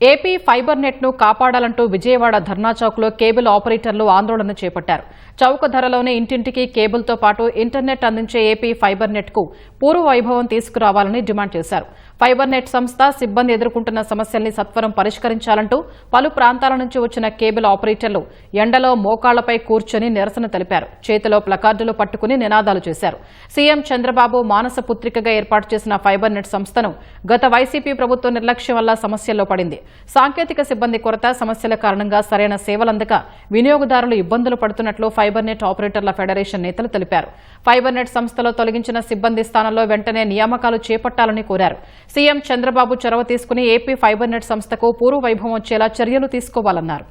AP fibre నెట్ను కాపాడాలంటూ విజయవాడ ధర్నా చౌక్లో కేబుల్ ఆపరేటర్లు ఆందోళన చేపట్టారు. చౌక ధరలోనే ఇంటింటికి కేబుల్తో పాటు ఇంటర్నెట్ అందించే ఏపీ ఫైబర్ నెట్కు పూర్వ వైభవం తీసుకురావాలని డిమాండ్ చేశారు. ఫైబర్ నెట్ సంస్థ సిబ్బంది ఎదుర్కొంటున్న సమస్యల్ని సత్వరం పరిష్కరించాలంటూ పలు ప్రాంతాల నుంచి వచ్చిన కేబుల్ ఆపరేటర్లు ఎండలో మోకాళ్ళపై కూర్చొని నిరసన తెలిపారు. చేతిలో ప్లకార్డులు పట్టుకుని నినాదాలు చేశారు. సీఎం చంద్రబాబు మానస పుత్రికగా ఏర్పాటు చేసిన ఫైబర్ నెట్ సంస్థను గత వైసీపీ ప్రభుత్వ నిర్లక్ష్యం వల్ల సమస్యల్లో పడింది. సాంకేతిక సిబ్బంది కొరత సమస్యల కారణంగా సరైన సేవలందక వినియోగదారులు ఇబ్బందులు పడుతున్నట్లు ఫైబర్నెట్ ఆపరేటర్ల ఫెడరేషన్ నేతలు తెలిపారు. ఫైబర్నెట్ సంస్థలో తొలగించిన సిబ్బంది స్థానంలో వెంటనే నియామకాలు చేపట్టాలని కోరారు. సీఎం చంద్రబాబు చొరవ తీసుకుని ఏపీ ఫైబర్నెట్ సంస్థకు పూర్వ వైభవం వచ్చేలా చర్యలు తీసుకోవాలన్నారు.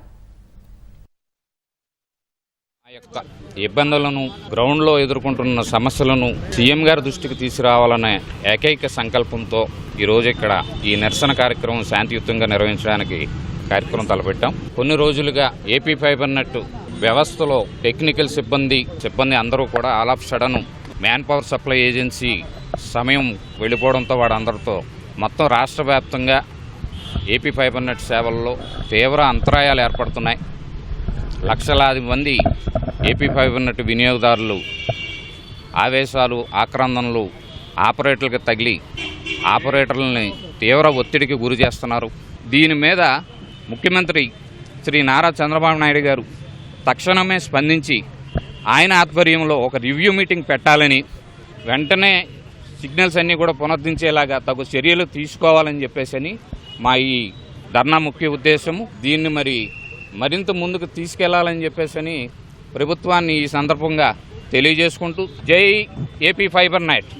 ఆ యొక్క ఇబ్బందులను గ్రౌండ్లో ఎదుర్కొంటున్న సమస్యలను సీఎం గారి దృష్టికి తీసుకురావాలనే ఏకైక సంకల్పంతో ఈరోజు ఇక్కడ ఈ నిరసన కార్యక్రమం శాంతియుతంగా నిర్వహించడానికి కార్యక్రమం తలపెట్టాం. కొన్ని రోజులుగా ఏపీ ఫైబర్ నెట్ వ్యవస్థలో టెక్నికల్ సిబ్బంది సిబ్బంది అందరూ కూడా all of sudden man power supply agency సమయం వెళ్ళిపోవడంతో వాడందరితో మొత్తం రాష్ట్ర వ్యాప్తంగా ఏపీ ఫైబర్ నెట్ సేవల్లో తీవ్ర అంతరాయాలు ఏర్పడుతున్నాయి. లక్షలాది మంది ఏపీ ఫైవ్ ఉన్నట్టు వినియోగదారులు ఆవేశాలు ఆక్రందనలు ఆపరేటర్లకు తగిలి ఆపరేటర్లని తీవ్ర ఒత్తిడికి గురి చేస్తున్నారు. దీని మీద ముఖ్యమంత్రి శ్రీ నారా చంద్రబాబు నాయుడు గారు తక్షణమే స్పందించి ఆయన ఆధ్వర్యంలో ఒక రివ్యూ మీటింగ్ పెట్టాలని వెంటనే సిగ్నల్స్ అన్నీ కూడా పునరుద్ధరించేలాగా తగు చర్యలు తీసుకోవాలని చెప్పేసి అని మా ఈ ధర్నా ముఖ్య ఉద్దేశము. దీన్ని మరి మరింత ముందుకు తీసుకెళ్ళాలని చెప్పేసి అని ప్రభుత్వాన్ని ఈ సందర్భంగా తెలియజేసుకుంటూ జై ఏపీ ఫైబర్ నైట్.